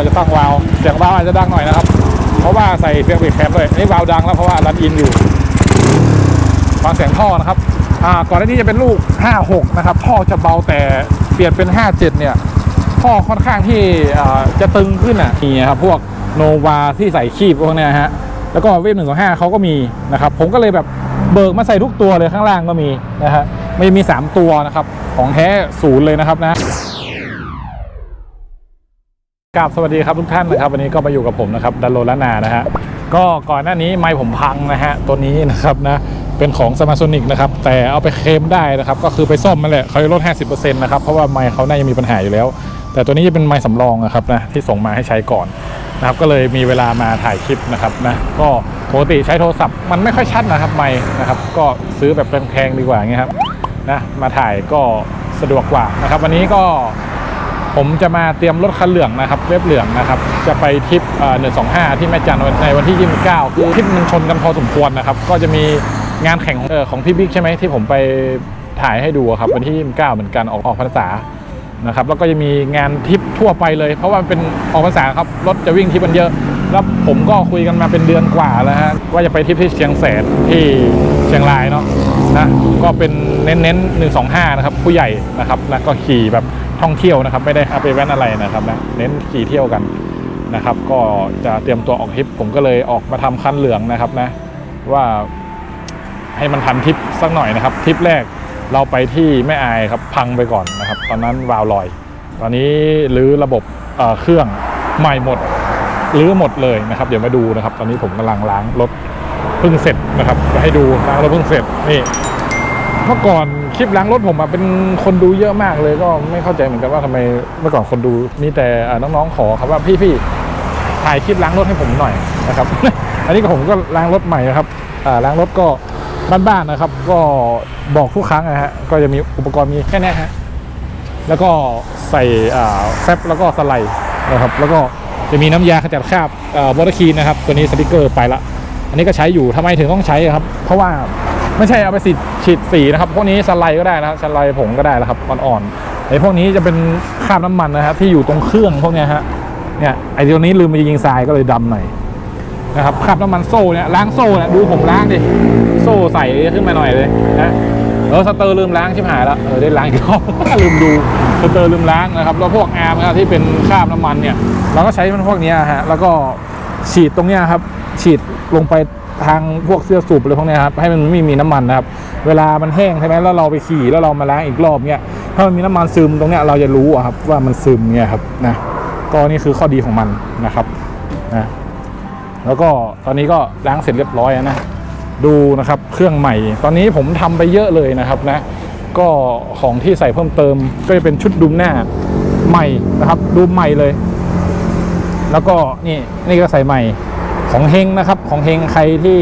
เราจะตั้งวาล์วเสียงวาล์วอาจจะดังหน่อยนะครับ เพราะว่าใส่เสียงเบรกแคมด้วยนี่วาล์วดังแล้วเพราะว่ารันอินอยู่ฟังเสียงท่อนะครับอ่าก่อนหน้านี้จะเป็นลูก 56 นะครับ ท่อจะเบาแต่เปลี่ยนเป็น 57 เนี่ยท่อค่อนข้างที่จะตึงขึ้นอะมีครับพวกโนวาที่ใส่คีบพวกเนี้ยฮะแล้วก็เวฟหนึ่งสองห้าเขาก็มีนะครับ ผมก็เลยแบบเบิกมาใส่ทุกตัวเลยข้างล่างก็มีนะฮะไม่มี 3 ตัวนะครับ ของแท้ศูนย์เลยนะครับนะ กราบสวัสดีครับทุกท่านนะครับวันนี้ก็มาอยู่กับผมนะครับดันโลลานานะฮะก็ก่อนหน้านี้ไมค์ผมพังนะฮะตัวนี้นะครับนะเป็นของ s มา s o นิกนะครับแต่เอาไปเคลมได้นะครับก็คือไปซ่อมมาแหละเขาลด 50%นะครับเพราะว่าไมค์เขาน่าจะมีปัญหาอยู่แล้ว แต่ตัวนี้จะเป็นไมค์สำรองนะครับนะที่ส่งมาให้ใช้ก่อนนะครับก็เลยมีเวลามาถ่ายคลิปนะครับนะก็ปกติใช้โทรศัพท์มันไม่ค่อยชัดนะครับไมค์นะครับก็ซื้อแบบแพงๆดีกว่างเงี้ยครับนะมาถ่ายก็สะดวกกว่านะครับวันนี้ก็ ผมจะมาเตรียมรถคันเหลืองนะครับ เว็บเหลืองนะครับ จะไปทริปหนึ่งสองห้าที่แม่จันในวันที่ 29 คือทริปมันชนกันพอสมควรนะครับ ก็จะมีงานแข่งของอของพี่บิ๊กใช่ไหมที่ผมไปถ่ายให้ดูครับวันที่ 29 เหมือนกันออกออกพรรษานะครับแล้วก็จะมีงานทริปทั่วไปเลย เพราะว่าเป็นออกพรรษาครับรถจะวิ่งทริปมันเยอะ แล้วผมก็คุยกันมาเป็นเดือนกว่าแล้วฮะว่าจะไปทริปที่เชียงแสนที่เชียงรายเนาะนะก็เป็นเน้นๆหนึ่งสองห้านะครับผู้ใหญ่นะครับแล้วก็ขี่แบบ ท่องเที่ยวนะครับ ไม่ได้อาไปแว้นอะไรนะครับนะเน้นขี่เที่ยวกันนะครับ ก็จะเตรียมตัวออกทริปผมก็เลยออกมาทำคันเหลืองนะครับนะว่าให้มันทันทริปสักหน่อยนะครับทริปแรกเราไปที่แม่อายครับพังไปก่อนนะครับ ตอนนั้นวาวลอย ตอนนี้รื้อระบบเเครื่องใหม่หมดรื้อหมดเลยนะครับ เดี๋ยวมาดูนะครับ ตอนนี้ผมกำลังล้างรถเพิ่งเสร็จนะครับให้ดูล้างรถเพิ่งเสร็จนี่ มื่อก่อนคลิปล้างรถผมอะเป็นคนดูเยอะมากเลยก็ไม่เข้าใจเหมือนกันว่าทำไมเมื่อก่อนคนดูมีแต่อ่าน้องๆขอครับว่าพี่พี่ๆถ่ายคลิปล้างรถให้ผมหน่อยนะครับ อันนี้ก็ผมก็ล้างรถใหม่นะครับอ่าล้างรถก็บ้านๆนะครับ ก็บอกทุกครั้งนะฮะก็จะมีอุปกรณ์มีแค่นี้ฮะแล้วก็ใส่อ่าแฟบแล้วก็สไลด์นะครับแล้วก็จะมีน้ำยาขจัดคราบวอเตอร์คีนนะครับ ตัวนี้สติกเกอร์ไปละ อันนี้ก็ใช้อยู่ทำไมถึงต้องใช้ครับ เพราะว่า ไม่ใช่เอาไปสีฉีดสีนะครับพวกนี้สไลด์ก็ได้นะสไลด์ผงก็ได้แล้วครับอ่อนๆไอ้พวกนี้จะเป็นคราบน้ำมันนะครับที่อยู่ตรงเครื่องพวกนี้ฮะเนี่ยไอ้ตัวนี้ลืมไปยิงทรายก็เลยดำหน่อยนะครับคราบน้ำมันโซ่เนี่ยล้างโซ่เนี่ยดูผมล้างดิโซ่ใส่ขึ้นมาหน่อยเลยนะเออสเตอร์ลืมล้างชิบหายแล้วเออได้ล้างอีกรอบลืมดูสเตอร์ลืมล้างนะครับแล้วพวกอาร์มนะครับที่เป็นคราบน้ำมันเนี่ยเราก็ใช้มันพวกนี้ฮะแล้วก็ฉีดตรงเนี้ยครับฉีดลงไป ทางพวกเสื้อสูบอะไรพวกนี้ครับให้มันไม่มีน้ำมันนะครับเวลามันแห้งใช่ไหมแล้วเราไปขี่แล้วเรามาล้างอีกรอบเนี่ยถ้ามันมีน้ำมันซึมตรงเนี้ยเราจะรู้อะครับว่ามันซึมเนี่ยครับนะก็นี่คือข้อดีของมันนะครับนะแล้วก็ตอนนี้ก็ล้างเสร็จเรียบร้อยนะดูนะครับเครื่องใหม่ ตอนนี้ผมทำไปเยอะเลยนะครับนะก็ของที่ใส่เพิ่มเติมก็จะเป็นชุดดุมหน้าใหม่นะครับดูใหม่เลย แล้วก็นี่นี่ก็ใส่ใหม่ ของเฮงนะครับของเฮงใครที่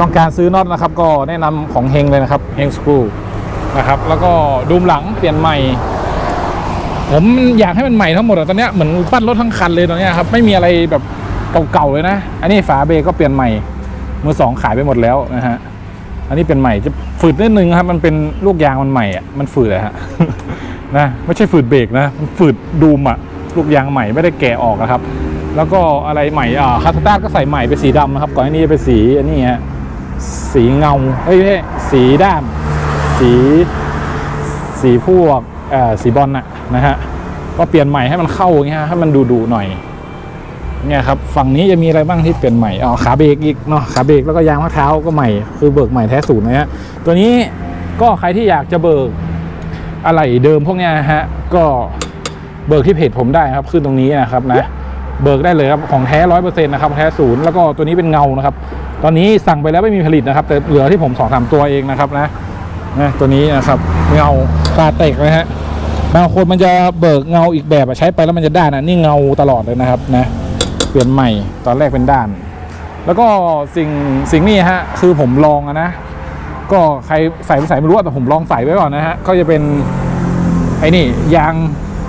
ต้องการซื้อน็อตนะครับ ก็แนะนำของเฮงเลยนะครับเฮงสกรูนะครับ แล้วก็ดูมหลังเปลี่ยนใหม่ ผมอยากให้มันใหม่ทั้งหมดอะตอนเนี้ยเหมือนปั้นรถทั้งคันเลยตอนเนี้ยครับไม่มีอะไรแบบเก่าๆเลยนะ อันนี้ฝาเบรกก็เปลี่ยนใหม่มือสองขายไปหมดแล้วนะฮะอันนี้เป็นใหม่จะฝืดนิดนึงครับ มันเป็นลูกยางมันใหม่อะมันฝืดอะฮะนะไม่ใช่ฝืดเบรกนะมันฝืดดูมอะลูกยางใหม่ไม่ได้แกะออกนะครับ แล้วก็อะไรใหม่อ่าคาสตาก็ใส่ใหม่เป็นสีดำนะครับก่อนหน้านี้เป็นสีอันนี้ฮะสีเงาเอ้ยไม่ใช่สีด้านสีสีพวกเอ่อสีบอลน่ะนะฮะก็เปลี่ยนใหม่ให้มันเข้าอย่างเงี้ยให้มันดูดูหน่อยเนี่ยครับฝั่งนี้จะมีอะไรบ้างที่เปลี่ยนใหม่อ๋อขาเบรกอีกเนาะขาเบรกแล้วก็ยางมะพร้าก็ใหม่คือเบิกใหม่แท้ศูนย์นะฮะตัวนี้ก็ใครที่อยากจะเบิกอะไรเดิมพวกเนี้ยนะฮะก็เบิกที่เพจผมได้ครับขึ้นตรงนี้นะครับนะ เบิกได้เลยครับของแท้ร้อยเปอร์เซ็นต์นะครับแท้ศูนย์แล้วก็ตัวนี้เป็นเงานะครับ ตอนนี้สั่งไปแล้วไม่มีผลิตนะครับ แต่เหลือที่ผมสองสามตัวเองนะครับนะนะตัวนี้นะครับเงาตาเตกนะฮะบางคนมันจะเบิกเงาอีกแบบใช้ไปแล้วมันจะด้านอะนี่เงาตลอดเลยนะครับนะเปลี่ยนใหม่ตอนแรกเป็นด้าน แล้วก็สิ่งสิ่งนี้ฮะคือผมลองนะ ก็ใครใส่ไม่ใส่ไม่รู้แต่ผมลองใส่ไว้ก่อนนะฮะก็จะเป็นไอ้นี่ยาง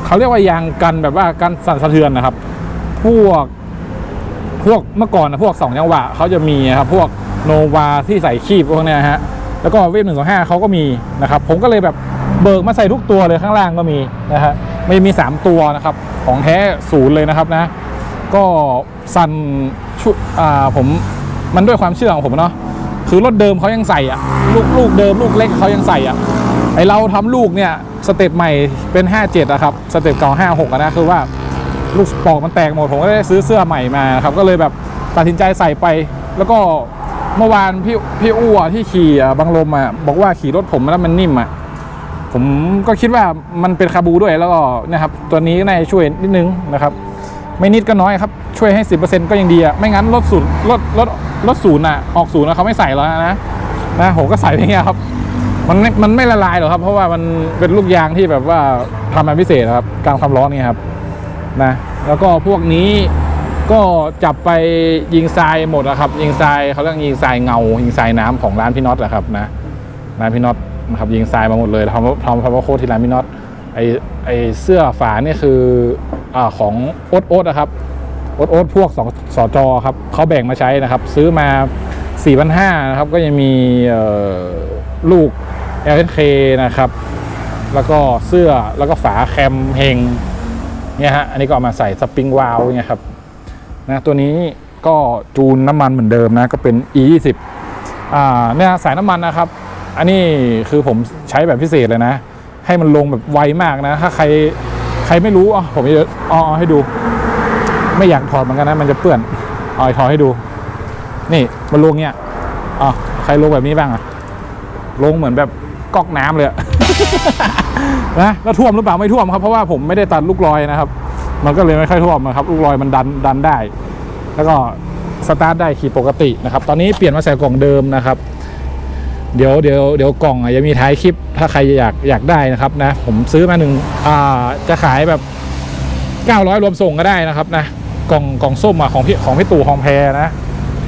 เขาเรียกว่ายางกันแบบว่ากันสั่นสะเทือนนะครับ พวกพวกเมื่อก่อนนะพวกสองจังหวะเขาจะมีครับพวกโนวาที่ใส่คีบพวกเนี้ยฮะแล้วก็เวฟหนึ่งสองห้าเขาก็มีนะครับผมก็เลยแบบเบิกมาใส่ทุกตัวเลยข้างล่างก็มีนะฮะไม่มี 3 ตัวนะครับของแท้ศูนย์เลยนะครับนะ ก็ซันชุอ่าผมมันด้วยความเชื่อของผมเนาะคือรถเดิมเขายังใส่อะลูกลูกเดิมลูกเล็กเขายังใส่อะไอเราทำลูกเนี่ยสเต็ปใหม่เป็น 57อะครับสเต็ปเก่า56อะนะคือว่า ลูกปอกมันแตกหมดผมก็ได้ซื้อเสื้อใหม่มาครับก็เลยแบบตัดสินใจใส่ไป แล้วก็เมื่อวานพี่พี่อ้วที่ขี่บังลมอะบอกว่าขี่รถผมแล้วมันนิ่มอะผมก็คิดว่ามันเป็นคาบูด้วยแล้วก็นะครับตัวนี้น่าจะช่วยนิดนึงนะครับไม่นิดก็น้อยครับช่วยให้สิก็ยังดีอะไม่งั้นรถศูนย์รถรถรถศูนย์อะออกศูนย์อะเขาไม่ใส่แล้วนะนะผมก็ใส่ไปเงี้ยครับมันมันไม่ละลายหรอกครับ เพราะว่ามันเป็นลูกยางที่แบบว่าทำมาพิเศษครับกางความร้อนนี่ครับ นะแล้วก็พวกนี้ก็จับไปยิงทรายหมดนะครับ ยิงทรายเขาเรียกยิงทรายเงา ยิงทรายน้ำของร้านพี่น็อตนะครับนะร้านพี่น็อตนะครับยิงทรายมาหมดเลยทำทำพาวเวอร์โค้ดที่ร้านพี่น็อตไอไอเสื้อฝาเนี่ยคืออ่าของโอ๊ตโอ๊ตนะครับโอ๊ตโอ๊ตพวกสองสจครับเขาแบ่งมาใช้นะครับ ซื้อมา4 5 0 0นะครับก็ยังมีเอ่อลูก LSK นะครับ แล้วก็เสื้อแล้วก็ฝาแคมเฮง เนี่ยฮะอันนี้ก็เอามาใส่สปริงวาลเนี่ยครับนะตัวนี้ก็จูนน้ำมันเหมือนเดิมนะก็เป็น E 2 0อ่าเนี่ยสายน้ำมันนะครับ อันนี้คือผมใช้แบบพิเศษเลยนะ ให้มันลงแบบไวมากนะ ถ้าใครใครไม่รู้อะผมจะอาเอให้ดู ไม่อยากถอดเหมือนกันนะ มันจะเปื้อนอาให้ถอดให้ดู นี่มันลงเนี่ยอะใครลงแบบนี้บ้างอะลงเหมือนแบบก๊อกน้ำเลย นะแล้วท่วมหรือเปล่าไม่ท่วมครับเพราะว่าผมไม่ได้ตัดลูกลอยนะครับ มันก็เลยไม่ค่อยท่วมนะครับ ลูกลอยมันดันดันได้ แล้วก็สตาร์ทได้ขี่ปกตินะครับ ตอนนี้เปลี่ยนมาใส่กล่องเดิมนะครับ เดี๋ยวเดี๋ยวเดี๋ยวกล่องอะจะมีท้ายคลิปถ้าใครอยากอยากได้นะครับนะ ผมซื้อมาหนึ่งอ่าจะขายแบบ 900 รวมส่งก็ได้นะครับนะกล่องกล่องส้มอะของพี่ของพี่ตู่ของแพรนะ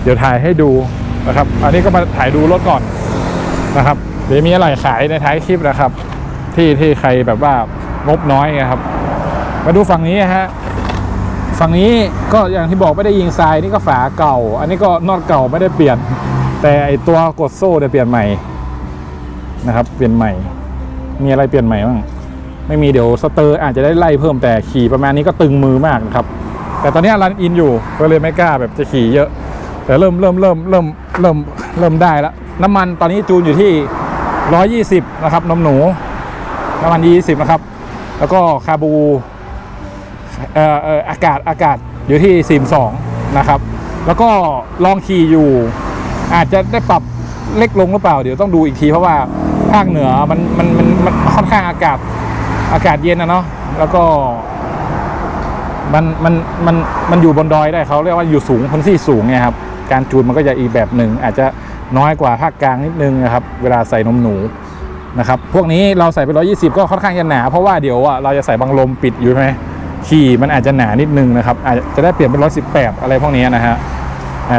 เดี๋ยวถ่ายให้ดูนะครับ อันนี้ก็มาถ่ายดูรถก่อนนะครับ เดี๋ยวมีอะไรขายในท้ายคลิปนะครับ ที่ที่ใครแบบว่างบน้อยไงครับ มาดูฝั่งนี้ฮะฝั่งนี้ก็อย่างที่บอกไม่ได้ยิงทรายนี่ก็ฝาเก่า อันนี้ก็นอตเก่าไม่ได้เปลี่ยน แต่ไอตัวกดโซ่เนี่ยเปลี่ยนใหม่นะครับ เปลี่ยนใหม่ มีอะไรเปลี่ยนใหม่บ้างไม่มีเดี๋ยวสเตอร์อาจจะได้ไล่เพิ่มแต่ขี่ประมาณนี้ก็ตึงมือมากนะครับ แต่ตอนนี้รันอินอยู่ก็เลยไม่กล้าแบบจะขี่เยอะ แต่เริ่มเริ่มเริ่มเริ่มเริ่มเริ่มได้แล้วน้ำมันตอนนี้จูนอยู่ที่ 120 นะครับนมหนู น้ำมัน20 นะครับ แล้วก็คาบูเอ่อเอ่ออากาศอากาศอยู่ที่ 42 นะครับ แล้วก็ลองขี่อยู่ อาจจะได้ปรับเล็กลงหรือเปล่า เดี๋ยวต้องดูอีกทีเพราะว่าภาคเหนือมันมันมันมันค่อนข้างอากาศอากาศเย็นนะเนาะแล้วก็มันมันมันมันอยู่บนดอยได้เขาเรียกว่าอยู่สูงพื้นที่สูงไงครับ การจูนมันก็จะอีกแบบหนึ่งอาจจะน้อยกว่าภาคกลางนิดนึงนะครับ เวลาใส่นมหนู นะครับพวกนี้เราใส่ไป 120 ก็ค่อนข้างจะหนา เพราะว่าเดี๋ยวอะเราจะใส่บังลมปิดอยู่ใช่ไหมขี่มันอาจจะหนานิดนึงนะครับอาจจะได้เปลี่ยนเป็น118 อะไรพวกนี้นะฮะ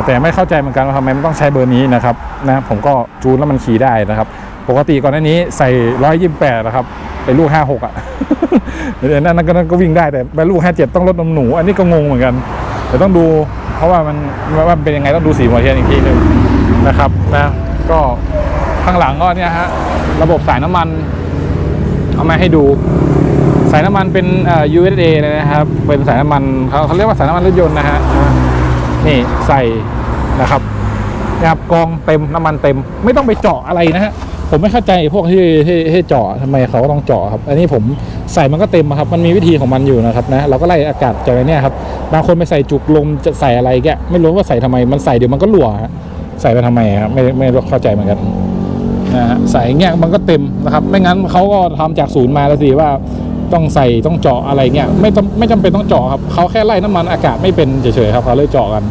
แต่ไม่เข้าใจเหมือนกันว่าทำไมมันต้องใช้เบอร์นี้นะครับนะผมก็จูนแล้วมันขี่ได้นะครับ ปกติก่อนหน้านี้ใส่ 128 นะครับไปลูก 56 อะเดี๋ยวนั้นก็ก็วิ่งได้แต่ไปลูก 57 ต้องลดนมหนู อันนี้ก็งงเหมือนกันแต่ต้องดูเพราะว่ามันว่ามันเป็นยังไงต้องดูสีหัวเทียนอีกทีหนึ่งนะครับนะก็ ข้างหลังก็เนี่ยฮะระบบสายน้ำมัน เอามาให้ดู สายน้ำมันเป็นเอ่อ USA เลยนะครับ เป็นสายน้ำมันเขาเขาเรียกว่าสายน้ำมันรถยนต์นะฮะนี่ใส่นะครับนะครับกองเต็มน้ำมันเต็ม ไม่ต้องไปเจาะอะไรนะฮะผมไม่เข้าใจพวกที่ที่ที่เจาะทำไมเขาต้องเจาะครับ อันนี้ผมใส่มันก็เต็มครับ มันมีวิธีของมันอยู่นะครับนะ เราก็ไล่อากาศจากเนี่ยครับบางคนไปใส่จุกลมจะใส่อะไรแกไม่รู้ว่าใส่ทำไมมันใส่เดี๋ยวมันก็หลั่วใส่ไปทำไมครับไม่ไม่เข้าใจเหมือนกัน นะฮะใส่เงี้ยมันก็เต็มนะครับ ไม่งั้นเขาก็ทำจากศูนย์มาแล้วสิว่าต้องใส่ต้องเจาะอะไรเงี้ยไม่จำไม่จำเป็นต้องเจาะครับเขาแค่ไล่น้ำมันอากาศไม่เป็นเฉยๆครับเขาเลยเจาะกัน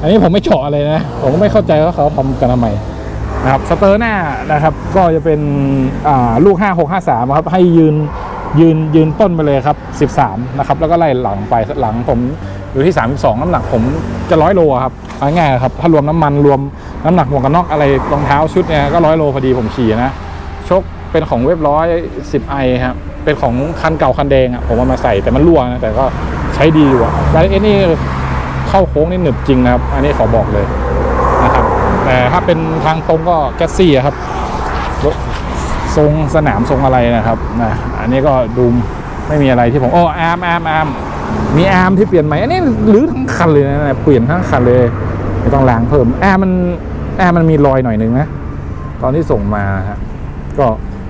อันนี้ผมไม่เจาะอะไรนะ ผมก็ไม่เข้าใจว่าเขาทำกันทำไมนะครับสเตอร์หน้านะครับ ก็จะเป็นอ่าลูก 5653ครับให้ยืนยืนยืนต้นไปเลยครับ 13 นะครับ แล้วก็ไล่หลังไปหลังผม อยู่ที่ 32 น้ำหนักผมจะร้อยโลครับเอาง่ายๆครับถ้ารวมน้ำมันรวมน้ำหนักหมวกกันน็อกอะไรรองเท้าชุดเนี่ยก็ร้อยโลพอดีผมขี่นะชกเป็นของเว็บร้อยสิบไอครับเป็นของคันเก่าคันแดงอะผมเอามาใส่แต่มันรั่วนะแต่ก็ใช้ดีอยู่อะรายละเอียดนี่เข้าโค้งนี่หนึบจริงนะครับ อันนี้ขอบอกเลยนะครับ แต่ถ้าเป็นทางตรงก็แก๊สซี่ครับทรงสนามทรงอะไรนะครับนะอันนี้ก็ดู ไม่มีอะไรที่ผมโอ้แอาร์มอาร์มอมมีแอมที่เปลี่ยนใหม่อันนี้หรือทั้งคันเลยนะเปลี่ยนทั้งคันเลยไม่ต้องล้างเพิ่มแอมมันแอมมันมีรอยหน่อยนึงนะตอนที่ส่งมาฮะก็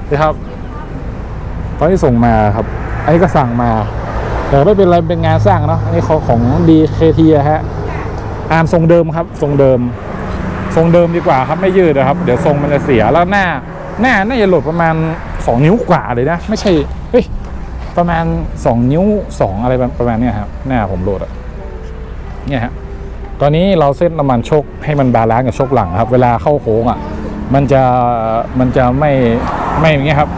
นี่ครับ ตอนที่ส่งมาครับ อันนี้ก็สั่งมา แต่ไม่เป็นไรเป็นงานสร้างเนาะอันนี้ของของ DKT อะฮะอาร์มทรงเดิมครับ ทรงเดิม ทรงเดิมดีกว่าครับไม่ยืดนะครับ เดี๋ยวทรงมันจะเสียแล้วหน้า หน้าน่าจะหลุดประมาณ 2 นิ้วกว่าเลยนะ ไม่ใช่ ประมาณ 2 นิ้ว 2 อะไรประมาณนี้ครับหน้าผมโหลดอะเนี่ยฮะตอนนี้เราเส้นน้ำมันชคให้มันบาลานซ์กับชคหลังครับ เวลาเข้าโค้งอะมันจะมันจะไม่ไม่อย่างเงี้ยครับ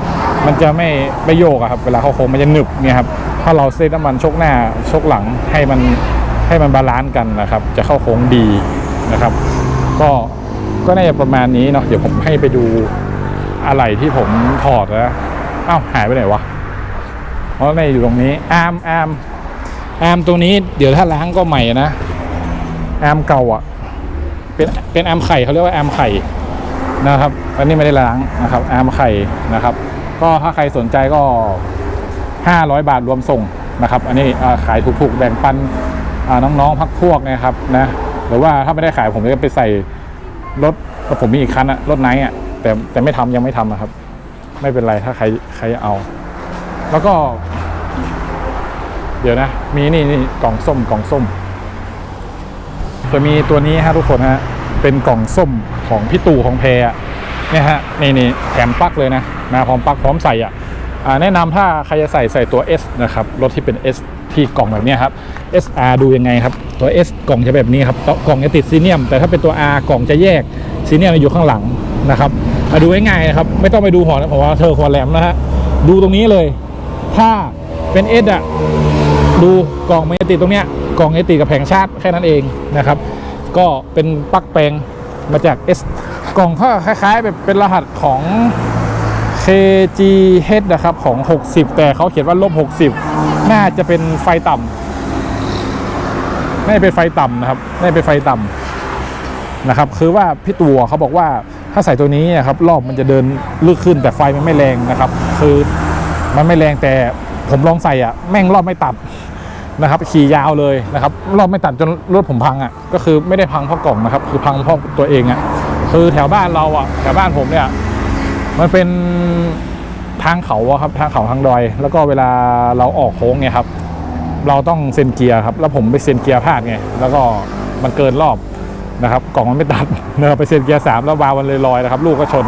มันจะไม่ไม่โยกอะครับเวลาเข้าโค้งมันจะหนึบเนี่ยครับถ้าเราเซตน้ำมันชคหน้าชคหลังให้มันให้มันบาลานซ์กันนะครับ จะเข้าโค้งดีนะครับ ก็ก็น่าจะประมาณนี้เนาะเดี๋ยวผมให้ไปดูอะไรที่ผมถอดนะอ้าวหายไปไหนวะ เพราะในอยู่ตรงนี้อาร์มอาร์มอาร์มตัวนี้เดี๋ยวถ้าล้างก็ใหม่นะอาร์มเก่าอะ เป็นเป็นอาร์มไข่เขาเรียกว่าอาร์มไข่นะครับอันนี้ไม่ได้ล้างนะครับอาร์มไข่นะครับ ก็ถ้าใครสนใจก็ 500 บาทรวมส่งนะครับ อันนี้ขายถูกๆแบ่งปันน้องๆพักพวกนะครับนะหรือว่าถ้าไม่ได้ขายผมจะไปใส่รถผมมีอีกคันอะรถไนท์อะแต่แต่ไม่ทำยังไม่ทำอะครับ ไม่เป็นไรถ้าใครใครเอา แล้วก็ เดี๋ยวนะ มีนี่นี่กล่องส้มกล่องส้ม จะมีตัวนี้ฮะทุกคนฮะ เป็นกล่องส้มของพี่ตู่ของแพรอะเนี่ยฮะนี่นี่แถมปลั๊กเลยนะมาพร้อมปลั๊กพร้อมใส่อะแนะนำถ้าใครจะใส่ใส่ตัว S นะครับรถที่เป็น S ที่กล่องแบบนี้ครับ SR ดูยังไงครับ ตัว S กล่องจะแบบนี้ครับกล่องจะติดซีเนียม แต่ถ้าเป็นตัว R กล่องจะแยกซีเนียมอยู่ข้างหลังนะครับดูง่ายๆนะครับ ไม่ต้องไปดูหัวนะผมว่าเธอหัวแหลมนะฮะดูตรงนี้เลย ถ้าเป็น S อะดูกล่องมันจะติดตรงเนี้ยกล่องจะติดกับแผงชาร์จแค่นั้นเองนะครับ ก็เป็นปลั๊กแปลงมาจาก S กล่องก็คล้ายๆแบบเป็นรหัสของ KGH นะครับของ 60 แต่เขาเขียนว่าลบ60 น่าจะเป็นไฟต่ำน่าจะเป็นไฟต่ำนะครับน่าจะเป็นไฟต่ำนะครับ คือว่าพี่ตัวเขาบอกว่าถ้าใส่ตัวนี้นะครับรอบมันจะเดินลึกขึ้นแต่ไฟมันไม่แรงนะครับ คือ มันไม่แรงแต่ผมลองใส่อะแม่งรอบไม่ตัดนะครับขี่ยาวเลยนะครับรอบไม่ตัดจนรถผมพังอะก็คือไม่ได้พังเพราะกล่องนะครับ คือพังเพราะตัวเองอะคือแถวบ้านเราอะแถวบ้านผมเนี่ยมันเป็นทางเขาครับทางเขาทางดอย แล้วก็เวลาเราออกโค้งเนี่ยครับ เราต้องเซนเกียร์ครับ แล้วผมไปเซนเกียร์พลาดไงแล้วก็มันเกินรอบนะครับ กล่องมันไม่ตัดเนะครับไปเซนเกียร์สามแล้ววาวมันเลยลอยนะครับ ลูกก็ชน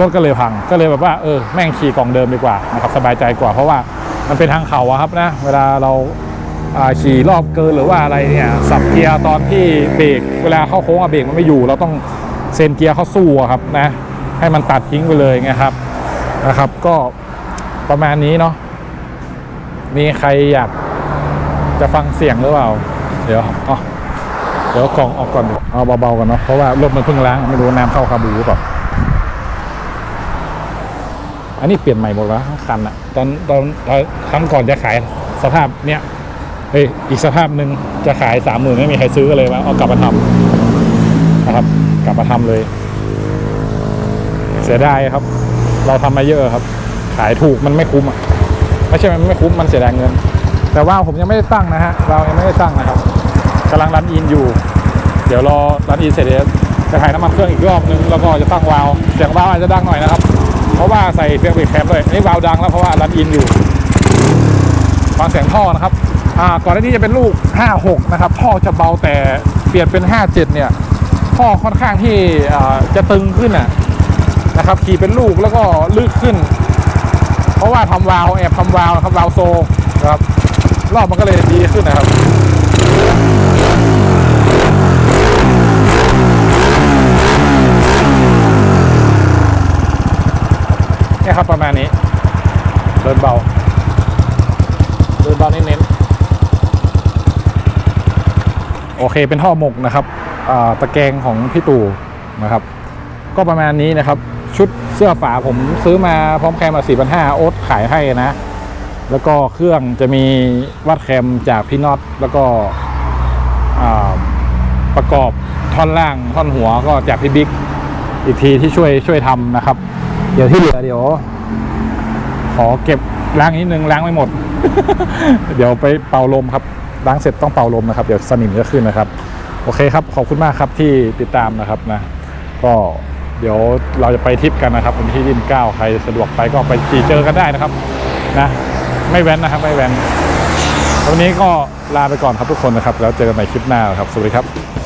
รถก็เลยพังก็เลยแบบว่าเออแม่งขี่กล่องเดิมดีกว่านะครับสบายใจกว่า เพราะว่ามันเป็นทางเขาอะครับนะเวลาเราขี่รอบเกินหรือว่าอะไรเนี่ยสับเกียร์ตอนที่เบรกเวลาเข้าโค้งอะเบรกมันไม่อยู่ เราต้องเซนเกียร์เข้าสู้อะครับนะให้มันตัดทิ้งไปเลยไงครับนะครับ ก็ประมาณนี้เนาะมีใครอยากจะฟังเสียงหรือเปล่า เดี๋ยวอ๋อเดี๋ยวกล่องออกก่อนเอาเบาๆก่อนเนาะเพราะว่ารถมันเพิ่งล้างไม่รู้น้ำเข้าคาบูหรือเปล่า อันนี้เปลี่ยนใหม่หมดแล้วทั้งคันอะตอนตอนตอนครั้งก่อนจะขายสภาพเนี้ยเฮ้ยอีกสภาพหนึ่งจะขายสามหมื่นไม่มีใครซื้อเลยว่าเอากลับมาทำนะครับ กลับมาทำเลย เสียดายครับ เราทำมาเยอะครับ ขายถูกมันไม่คุ้มอะไม่ใช่มันไม่คุ้มมันเสียดายเงิน แต่ว่าผมยังไม่ได้ตั้งนะฮะเรายังไม่ได้ตั้งนะครับกำลังรันอินอยู่ เดี๋ยวรอรันอินเสร็จเดี๋ยวจะถ่ายน้ำมันเครื่องอีกรอบนึงแล้วก็จะตั้งวาล์วเสียงวาล์วอาจจะดังหน่อยนะครับ ใส่เสียงเบรกแคปด้วยอันนี่วาวดังแล้วเพราะว่ารันอินอยู่ฟังเสียงท่อนะครับอ่าก่อนหน้านี้จะเป็นลูก 56 นะครับ ท่อจะเบาแต่เปลี่ยนเป็น 57 เนี่ย ท่อค่อนข้างที่อ่าจะตึงขึ้นนะครับ ขี่เป็นลูกแล้วก็ลึกขึ้น เพราะว่าทำวาวแอบทำวาวนะครับวาวโซนะครับรอบมันก็เลยดีขึ้นนะครับ นี่ครับประมาณนี้ เดินเบา เดินเบาเน้นๆโอเคเป็นท่อหมกนะครับตะแกรงของพี่ตู่นะครับ ก็ประมาณนี้นะครับ ชุดเสื้อฝาผมซื้อมาพร้อมแคมมาสี่พันห้าโอ๊ตขายให้นะ แล้วก็เครื่องจะมีวัดแคมจากพี่น็อตแล้วก็ประกอบท่อนล่างท่อนหัวก็จากพี่บิ๊กอีกทีที่ช่วยช่วยทำนะครับ เดี๋ยวที่เหลือเดี๋ยว ขอเก็บล้างนิดนึงล้างไม่หมด เดี๋ยวไปเป่าลมครับล้างเสร็จต้องเป่าลมนะครับ เดี๋ยวสนิมจะขึ้นนะครับ โอเคครับ ขอบคุณมากครับที่ติดตามนะครับนะ ก็เดี๋ยวเราจะไปทริปกันนะครับวันที่ดินเก้าใครสะดวกไปก็ไปขี่เจอกันได้นะครับนะ ไม่แว้นนะครับ ไม่แว้นวันนี้ก็ลาไปก่อนครับทุกคนนะครับ แล้วเจอกันใหม่คลิปหน้าครับ สวัสดีครับ